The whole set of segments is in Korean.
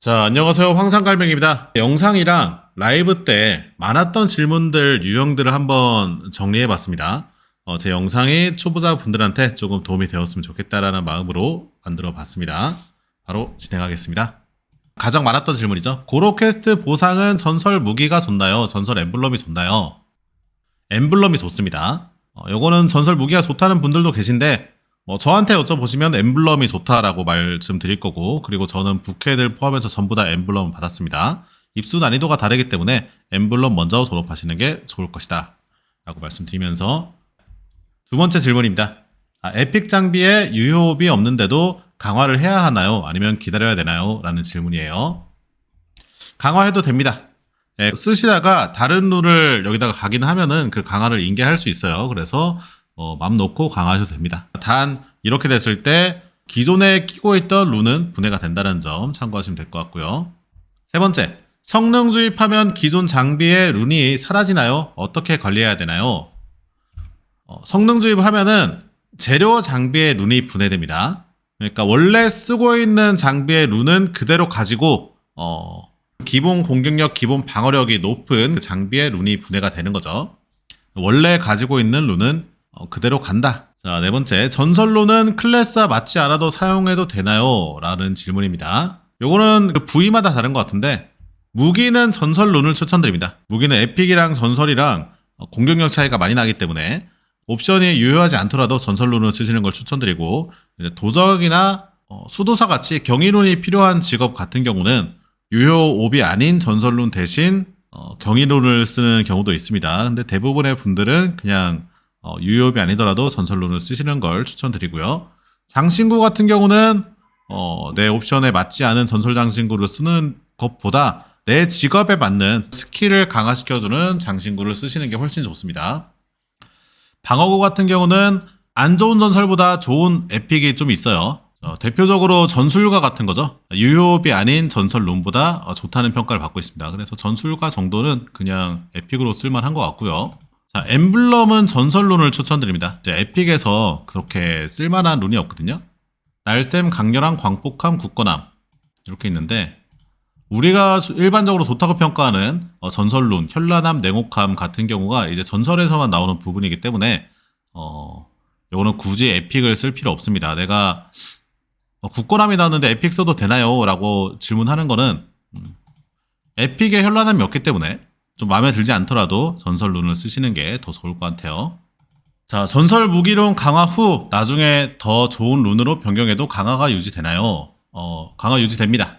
자, 안녕하세요. 황상갈명입니다. 영상이랑 라이브 때 많았던 질문들, 유형들을 한번 정리해 봤습니다. 어, 제 영상이 초보자 분들한테 조금 도움이 되었으면 좋겠다라는 마음으로 만들어 봤습니다. 바로 진행하겠습니다. 가장 많았던 질문이죠. 고로 퀘스트 보상은 전설 무기가 좋나요? 전설 엠블럼이 좋나요? 엠블럼이 좋습니다. 어, 요거는 전설 무기가 좋다는 분들도 계신데 뭐 저한테 여쭤보시면 엠블럼이 좋다라고 말씀드릴 거고 그리고 저는 부캐들 포함해서 전부 다 엠블럼을 받았습니다. 입수 난이도가 다르기 때문에 엠블럼 먼저 졸업하시는 게 좋을 것이다 라고 말씀드리면서 두 번째 질문입니다. 아, 에픽 장비에 유효비 없는데도 강화를 해야 하나요? 아니면 기다려야 되나요? 라는 질문이에요. 강화해도 됩니다. 예, 쓰시다가 다른 룰을 여기다가 가긴 하면은 그 강화를 인계할 수 있어요. 그래서 어, 맘 놓고 강화하셔도 됩니다. 단 이렇게 됐을 때 기존에 끼고 있던 룬은 분해가 된다는 점 참고하시면 될 것 같고요. 세 번째, 성능 주입하면 기존 장비의 룬이 사라지나요? 어떻게 관리해야 되나요? 어, 성능 주입하면은 재료 장비의 룬이 분해됩니다. 그러니까 원래 쓰고 있는 장비의 룬은 그대로 가지고 어, 기본 공격력, 기본 방어력이 높은 그 장비의 룬이 분해가 되는 거죠. 원래 가지고 있는 룬은 어, 그대로 간다. 자, 네 번째. 전설로는 클래스와 맞지 않아도 사용해도 되나요? 라는 질문입니다. 요거는 그 부위마다 다른 것 같은데, 무기는 전설 룬을 추천드립니다. 무기는 에픽이랑 전설이랑 어, 공격력 차이가 많이 나기 때문에, 옵션이 유효하지 않더라도 전설 룬을 쓰시는 걸 추천드리고, 도적이나 어, 수도사 같이 경이룬이 필요한 직업 같은 경우는 유효 옵이 아닌 전설 룬 대신 어, 경이룬을 쓰는 경우도 있습니다. 근데 대부분의 분들은 그냥 어, 유효비 아니더라도 전설론을 쓰시는 걸 추천드리고요. 장신구 같은 경우는 어, 내 옵션에 맞지 않은 전설 장신구를 쓰는 것보다 내 직업에 맞는 스킬을 강화시켜주는 장신구를 쓰시는 게 훨씬 좋습니다. 방어구 같은 경우는 안 좋은 전설보다 좋은 에픽이 좀 있어요. 어, 대표적으로 전술가 같은 거죠. 유효비 아닌 전설 론보다 어, 좋다는 평가를 받고 있습니다. 그래서 전술가 정도는 그냥 에픽으로 쓸만한 것 같고요. 자, 엠블럼은 전설 룬을 추천드립니다. 이제 에픽에서 그렇게 쓸만한 룬이 없거든요. 날샘, 강렬한, 광폭함, 굳건함 이렇게 있는데 우리가 일반적으로 좋다고 평가하는 어, 전설 룬, 현란함, 냉혹함 같은 경우가 이제 전설에서만 나오는 부분이기 때문에 어, 요거는 굳이 에픽을 쓸 필요 없습니다. 내가 어, 굳건함이 나왔는데 에픽 써도 되나요? 라고 질문하는 거는 음, 에픽의 현란함이 없기 때문에 좀 마음에 들지 않더라도 전설 룬을 쓰시는 게 더 좋을 것 같아요. 자, 전설 무기론 강화 후 나중에 더 좋은 룬으로 변경해도 강화가 유지되나요? 어, 강화 유지됩니다.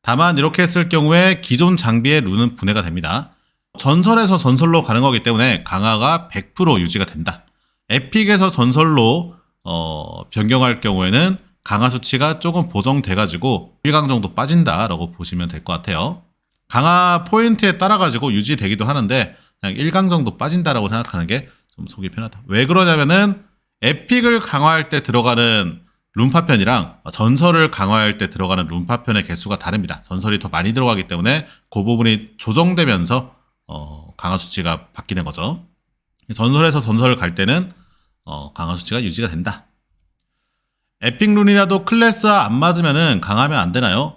다만 이렇게 했을 경우에 기존 장비의 룬은 분해가 됩니다. 전설에서 전설로 가는 거기 때문에 강화가 100% 유지가 된다. 에픽에서 전설로 어, 변경할 경우에는 강화 수치가 조금 보정돼가지고 1강 정도 빠진다라고 보시면 될 것 같아요. 강화 포인트에 따라 가지고 유지되기도 하는데 그냥 1강 정도 빠진다라고 생각하는 게 좀 속이 편하다. 왜 그러냐면은 에픽을 강화할 때 들어가는 룸파편이랑 전설을 강화할 때 들어가는 룸파편의 개수가 다릅니다. 전설이 더 많이 들어가기 때문에 그 부분이 조정되면서 어, 강화 수치가 바뀌는 거죠. 전설에서 전설을 갈 때는 어, 강화 수치가 유지가 된다. 에픽 룬이라도 클래스와 안 맞으면은 강하면 안 되나요?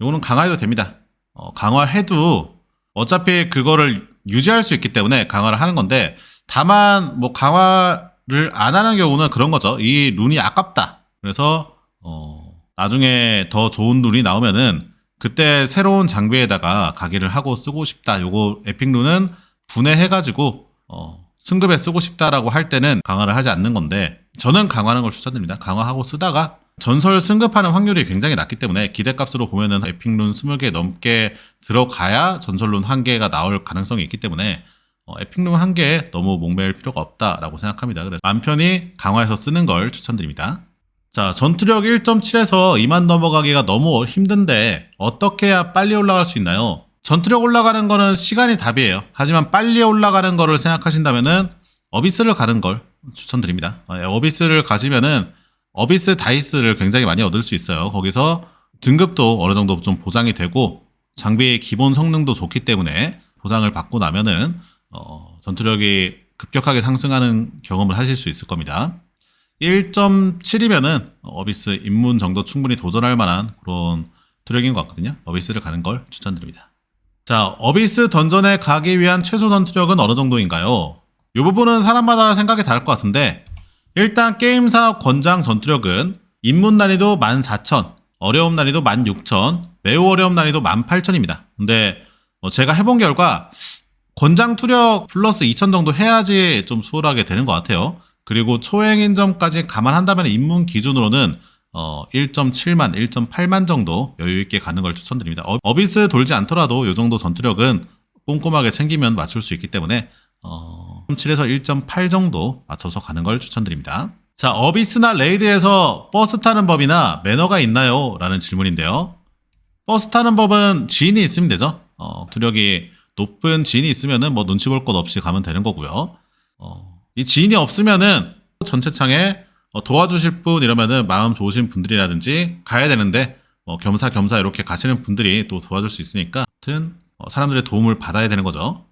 이거는 강화해도 됩니다. 어, 강화해도 어차피 그거를 유지할 수 있기 때문에 강화를 하는 건데 다만 뭐 강화를 안 하는 경우는 그런 거죠. 이 룬이 아깝다. 그래서 어, 나중에 더 좋은 룬이 나오면은 그때 새로운 장비에다가 가기를 하고 쓰고 싶다. 요거 에픽 룬은 분해해가지고 어, 승급에 쓰고 싶다라고 할 때는 강화를 하지 않는 건데 저는 강화하는 걸 추천드립니다. 강화하고 쓰다가 전설 승급하는 확률이 굉장히 낮기 때문에 기대값으로 보면은 에픽룬 20개 넘게 들어가야 전설룬 1개가 나올 가능성이 있기 때문에 어, 에픽룬 1개에 너무 목매일 필요가 없다라고 생각합니다. 그래서 맘 편히 강화해서 쓰는 걸 추천드립니다. 자, 전투력 1.7에서 2만 넘어가기가 너무 힘든데 어떻게 해야 빨리 올라갈 수 있나요? 전투력 올라가는 거는 시간이 답이에요. 하지만 빨리 올라가는 거를 생각하신다면은 어비스를 가는 걸 추천드립니다. 어, 어비스를 가시면은 어비스 다이스를 굉장히 많이 얻을 수 있어요. 거기서 등급도 어느 정도 좀 보장이 되고 장비의 기본 성능도 좋기 때문에 보상을 받고 나면은 어, 전투력이 급격하게 상승하는 경험을 하실 수 있을 겁니다. 1.7이면은 어비스 입문 정도 충분히 도전할 만한 그런 투력인 것 같거든요. 어비스를 가는 걸 추천드립니다. 자, 어비스 던전에 가기 위한 최소 전투력은 어느 정도인가요? 이 부분은 사람마다 생각이 다를 것 같은데 일단 게임사 권장 전투력은 입문 난이도 14,000, 어려움 난이도 16,000, 매우 어려움 난이도 18,000입니다. 근데 어, 제가 해본 결과 권장 투력 플러스 2,000 정도 해야지 좀 수월하게 되는 것 같아요. 그리고 초행인 점까지 감안한다면 입문 기준으로는 어, 1.7만, 1.8만 정도 여유 있게 가는 걸 추천드립니다. 어, 어비스 돌지 않더라도 이 정도 전투력은 꼼꼼하게 챙기면 맞출 수 있기 때문에 어, 7에서 1.8 정도 맞춰서 가는 걸 추천드립니다. 자, 어비스나 레이드에서 버스 타는 법이나 매너가 있나요? 라는 질문인데요. 버스 타는 법은 지인이 있으면 되죠. 어, 투력이 높은 지인이 있으면은 뭐 눈치 볼 것 없이 가면 되는 거고요. 어, 이 지인이 없으면은 전체 창에 어, 도와주실 분 이러면은 마음 좋으신 분들이라든지 가야 되는데 어, 겸사겸사 이렇게 가시는 분들이 또 도와줄 수 있으니까 하여튼 어, 사람들의 도움을 받아야 되는 거죠.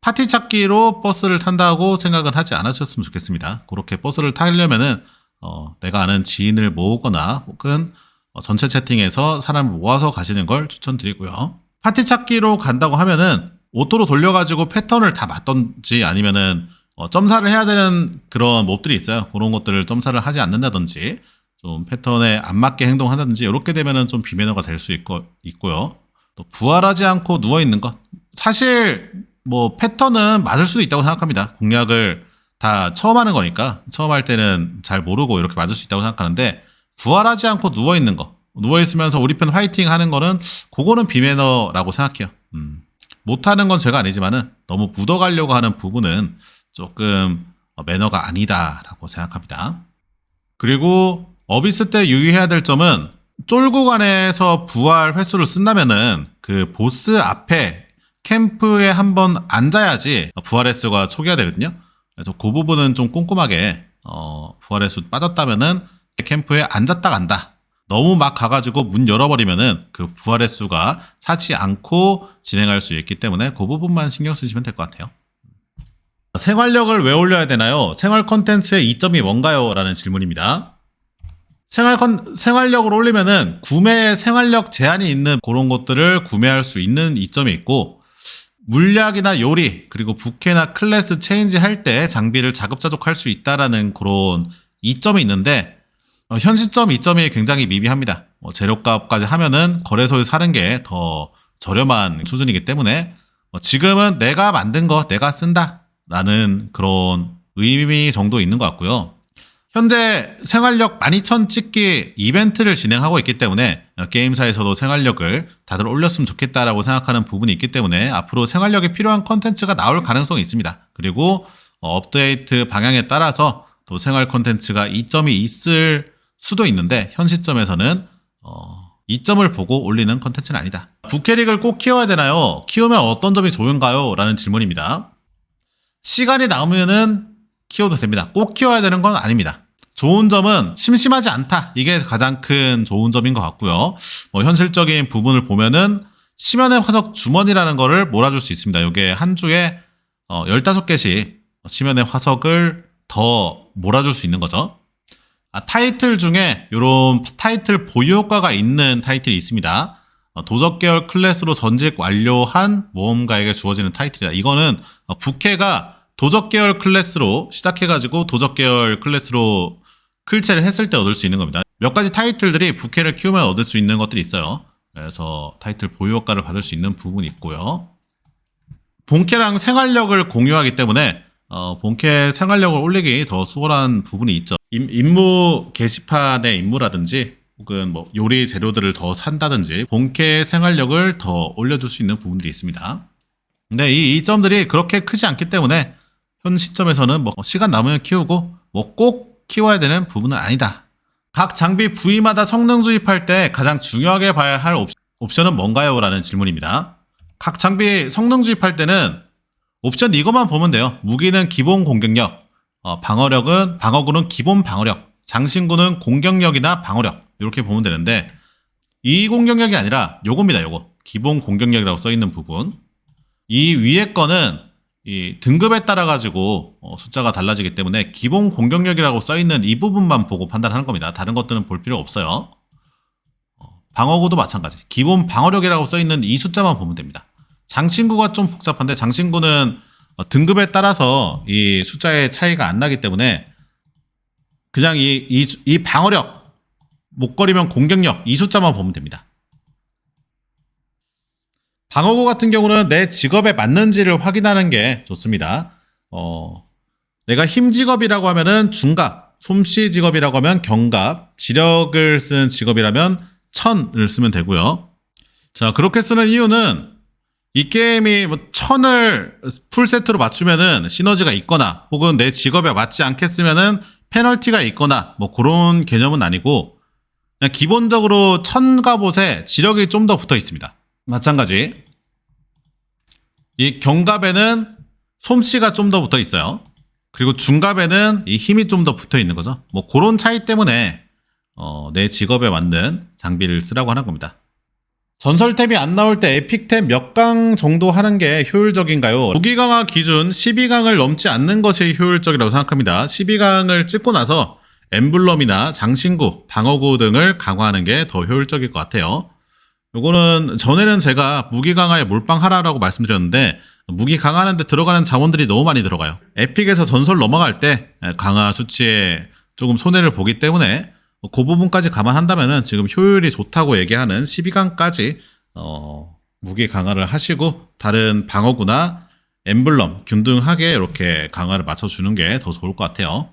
파티 찾기로 버스를 탄다고 생각은 하지 않으셨으면 좋겠습니다. 그렇게 버스를 타려면은 어, 내가 아는 지인을 모으거나 혹은 어, 전체 채팅에서 사람을 모아서 가시는 걸 추천드리고요. 파티 찾기로 간다고 하면은 오토로 돌려가지고 패턴을 다 맞던지 아니면은 어, 점사를 해야 되는 그런 몹들이 있어요. 그런 것들을 점사를 하지 않는다든지 좀 패턴에 안 맞게 행동한다든지 이렇게 되면은 좀 비매너가 될 수 있고 있고요. 또 부활하지 않고 누워 있는 것 사실 뭐 패턴은 맞을 수도 있다고 생각합니다. 공략을 다 처음 하는 거니까 처음 할 때는 잘 모르고 이렇게 맞을 수 있다고 생각하는데 부활하지 않고 누워 있는 거 누워 있으면서 우리 편 화이팅 하는 거는 그거는 비매너라고 생각해요. 음. 못하는 건 제가 아니지만은 너무 묻어가려고 하는 부분은 조금 어, 매너가 아니다라고 생각합니다. 그리고 어비스 때 유의해야 될 점은 쫄구간에서 부활 횟수를 쓴다면은 그 보스 앞에 캠프에 한번 앉아야지 부활 횟수가 초기화 되거든요. 그래서 그 부분은 좀 꼼꼼하게 어, 부활 횟수 빠졌다면은 캠프에 앉았다 간다. 너무 막 가가지고 문 열어버리면은 그 부활 횟수가 차지 않고 진행할 수 있기 때문에 그 부분만 신경 쓰시면 될 것 같아요. 생활력을 왜 올려야 되나요? 생활 컨텐츠의 이점이 뭔가요? 라는 질문입니다. 생활 컨, 생활력을 올리면은 구매에 생활력 제한이 있는 그런 것들을 구매할 수 있는 이점이 있고, 물약이나 요리, 그리고 부캐나 클래스 체인지 할 때 장비를 자급자족할 수 있다라는 그런 이점이 있는데, 어, 현 시점 이점이 굉장히 미비합니다. 뭐 재료값까지 하면은 거래소에 사는 게 더 저렴한 수준이기 때문에, 어, 지금은 내가 만든 거 내가 쓴다. 라는 그런 의미 정도 있는 것 같고요. 현재 생활력 12,000 찍기 이벤트를 진행하고 있기 때문에 게임사에서도 생활력을 다들 올렸으면 좋겠다라고 생각하는 부분이 있기 때문에 앞으로 생활력이 필요한 컨텐츠가 나올 가능성이 있습니다. 그리고 어, 업데이트 방향에 따라서 또 생활 컨텐츠가 이점이 있을 수도 있는데 현 시점에서는 어, 이점을 보고 올리는 컨텐츠는 아니다. 부캐릭을 꼭 키워야 되나요? 키우면 어떤 점이 좋은가요? 라는 질문입니다. 시간이 남으면은 키워도 됩니다. 꼭 키워야 되는 건 아닙니다. 좋은 점은 심심하지 않다. 이게 가장 큰 좋은 점인 것 같고요. 뭐 현실적인 부분을 보면은 심연의 화석 주머니라는 거를 몰아줄 수 있습니다. 이게 한 주에 어, 15개씩 심연의 화석을 더 몰아줄 수 있는 거죠. 아, 타이틀 중에 이런 타이틀 보유 효과가 있는 타이틀이 있습니다. 어, 도적 계열 클래스로 전직 완료한 모험가에게 주어지는 타이틀이다. 이거는 어, 부캐가 도적 계열 클래스로 시작해가지고 도적 계열 클래스로 클체를 했을 때 얻을 수 있는 겁니다. 몇 가지 타이틀들이 부캐를 키우면 얻을 수 있는 것들이 있어요. 그래서 타이틀 보유 효과를 받을 수 있는 부분이 있고요. 본캐랑 생활력을 공유하기 때문에 어, 본캐 생활력을 올리기 더 수월한 부분이 있죠. 임, 임무 게시판의 임무라든지 혹은 뭐 요리 재료들을 더 산다든지 본캐 생활력을 더 올려줄 수 있는 부분들이 있습니다. 근데 이 이점들이 그렇게 크지 않기 때문에 현 시점에서는 뭐 시간 남으면 키우고 뭐꼭 키워야 되는 부분은 아니다. 각 장비 부위마다 성능 주입할 때 가장 중요하게 봐야 할 옵, 옵션 은 뭔가요? 라는 질문입니다. 각 장비 성능 주입할 때는 옵션 이것만 보면 돼요. 무기는 기본 공격력, 어, 방어력은 방어구는 기본 방어력, 장신구는 공격력이나 방어력 이렇게 보면 되는데 이 공격력이 아니라 요겁니다. 요거 기본 공격력이라고 써 있는 부분. 이 위에 거는 이 등급에 따라 가지고 어, 숫자가 달라지기 때문에 기본 공격력이라고 써 있는 이 부분만 보고 판단하는 겁니다. 다른 것들은 볼 필요 없어요. 어, 방어구도 마찬가지. 기본 방어력이라고 써 있는 이 숫자만 보면 됩니다. 장신구가 좀 복잡한데 장신구는 어, 등급에 따라서 이 숫자의 차이가 안 나기 때문에 그냥 이, 이, 이 방어력, 목걸이면 공격력 이 숫자만 보면 됩니다. 방어구 같은 경우는 내 직업에 맞는지를 확인하는 게 좋습니다. 어, 내가 힘 직업이라고 하면은 중갑, 솜씨 직업이라고 하면 경갑, 지력을 쓴 직업이라면 천을 쓰면 되고요. 자, 그렇게 쓰는 이유는 이 게임이 뭐 천을 풀 세트로 맞추면은 시너지가 있거나 혹은 내 직업에 맞지 않겠으면은 페널티가 있거나 뭐 그런 개념은 아니고 그냥 기본적으로 천 갑옷에 지력이 좀 더 붙어 있습니다. 마찬가지. 이 경갑에는 솜씨가 좀 더 붙어 있어요. 그리고 중갑에는 이 힘이 좀 더 붙어 있는 거죠. 뭐 그런 차이 때문에 어, 내 직업에 맞는 장비를 쓰라고 하는 겁니다. 전설템이 안 나올 때 에픽템 몇강 정도 하는 게 효율적인가요? 무기 강화 기준 12강을 넘지 않는 것이 효율적이라고 생각합니다. 12강을 찍고 나서 엠블럼이나 장신구, 방어구 등을 강화하는 게 더 효율적일 것 같아요. 요거는 전에는 제가 무기 강화에 몰빵하라라고 말씀드렸는데 무기 강화하는데 들어가는 자원들이 너무 많이 들어가요. 에픽에서 전설 넘어갈 때 강화 수치에 조금 손해를 보기 때문에 그 부분까지 감안한다면은 지금 효율이 좋다고 얘기하는 12강까지 어, 무기 강화를 하시고 다른 방어구나 엠블럼 균등하게 이렇게 강화를 맞춰주는 게 더 좋을 것 같아요.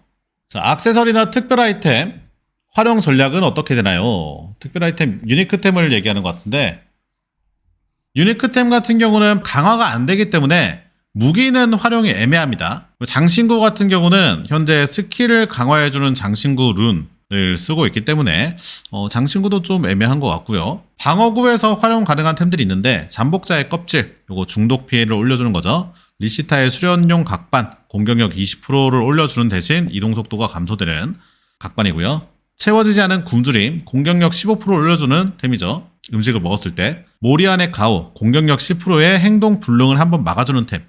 자, 악세서리나 특별 아이템 활용 전략은 어떻게 되나요? 특별 아이템 유니크템을 얘기하는 것 같은데 유니크템 같은 경우는 강화가 안 되기 때문에 무기는 활용이 애매합니다. 장신구 같은 경우는 현재 스킬을 강화해주는 장신구 룬을 쓰고 있기 때문에 어, 장신구도 좀 애매한 것 같고요. 방어구에서 활용 가능한 템들이 있는데 잠복자의 껍질, 요거 중독 피해를 올려주는 거죠. 리시타의 수련용 각반, 공격력 20%를 올려주는 대신 이동 속도가 감소되는 각반이고요. 채워지지 않은 굶주림, 공격력 15% 올려주는 템이죠. 음식을 먹었을 때. 모리안의 가오, 공격력 10%의 행동 불능을 한번 막아주는 템.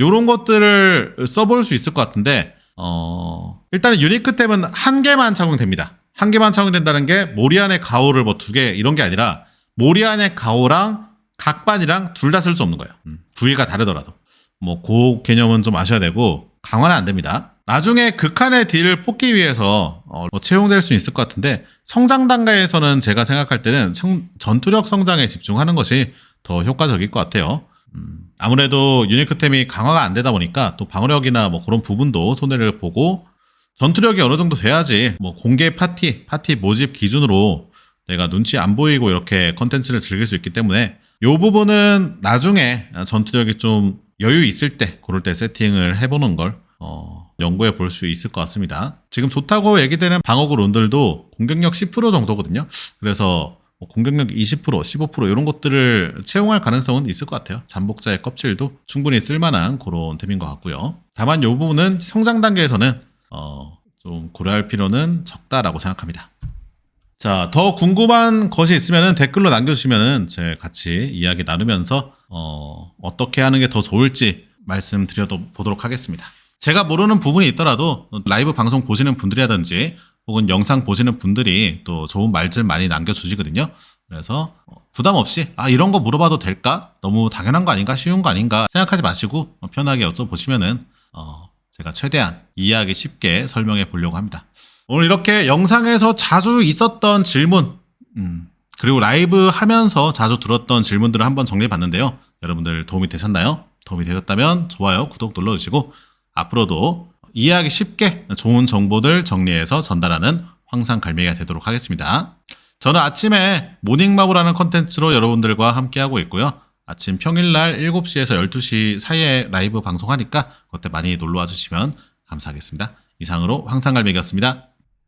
요런 것들을 써볼 수 있을 것 같은데, 어, 일단은 유니크 템은 한 개만 착용됩니다. 한 개만 착용된다는 게 모리안의 가오를 뭐 두 개 이런 게 아니라 모리안의 가오랑 각반이랑 둘 다 쓸 수 없는 거예요. 음, 부위가 다르더라도. 뭐, 그 개념은 좀 아셔야 되고, 강화는 안 됩니다. 나중에 극한의 딜을 뽑기 위해서 어, 뭐 채용될 수 있을 것 같은데 성장 단계에서는 제가 생각할 때는 성- 전투력 성장에 집중하는 것이 더 효과적일 것 같아요. 음, 아무래도 유니크템이 강화가 안 되다 보니까 또 방어력이나 뭐 그런 부분도 손해를 보고 전투력이 어느 정도 돼야지 뭐 공개 파티, 파티 모집 기준으로 내가 눈치 안 보이고 이렇게 컨텐츠를 즐길 수 있기 때문에 이 부분은 나중에 전투력이 좀 여유 있을 때 그럴 때 세팅을 해보는 걸 어, 연구해 볼 수 있을 것 같습니다. 지금 좋다고 얘기되는 방어구 룬들도 공격력 10% 정도거든요. 그래서 뭐 공격력 20%, 15% 이런 것들을 채용할 가능성은 있을 것 같아요. 잠복자의 껍질도 충분히 쓸만한 그런 템인 것 같고요. 다만 이 부분은 성장 단계에서는 어, 좀 고려할 필요는 적다라고 생각합니다. 자, 더 궁금한 것이 있으면 댓글로 남겨주시면 제 같이 이야기 나누면서 어, 어떻게 하는 게 더 좋을지 말씀드려 보도록 하겠습니다. 제가 모르는 부분이 있더라도 라이브 방송 보시는 분들이라든지 혹은 영상 보시는 분들이 또 좋은 말들 많이 남겨주시거든요. 그래서 어, 부담 없이 아 이런 거 물어봐도 될까? 너무 당연한 거 아닌가? 쉬운 거 아닌가? 생각하지 마시고 어, 편하게 여쭤보시면은 어, 제가 최대한 이해하기 쉽게 설명해 보려고 합니다. 오늘 이렇게 영상에서 자주 있었던 질문, 음, 그리고 라이브 하면서 자주 들었던 질문들을 한번 정리해 봤는데요. 여러분들 도움이 되셨나요? 도움이 되셨다면 좋아요, 구독 눌러주시고 앞으로도 이해하기 쉽게 좋은 정보들 정리해서 전달하는 황상 갈매기가 되도록 하겠습니다. 저는 아침에 모닝마블하는 컨텐츠로 여러분들과 함께하고 있고요. 아침 평일날 7시에서 12시 사이에 라이브 방송하니까 그때 많이 놀러와 주시면 감사하겠습니다. 이상으로 황상 갈매기였습니다.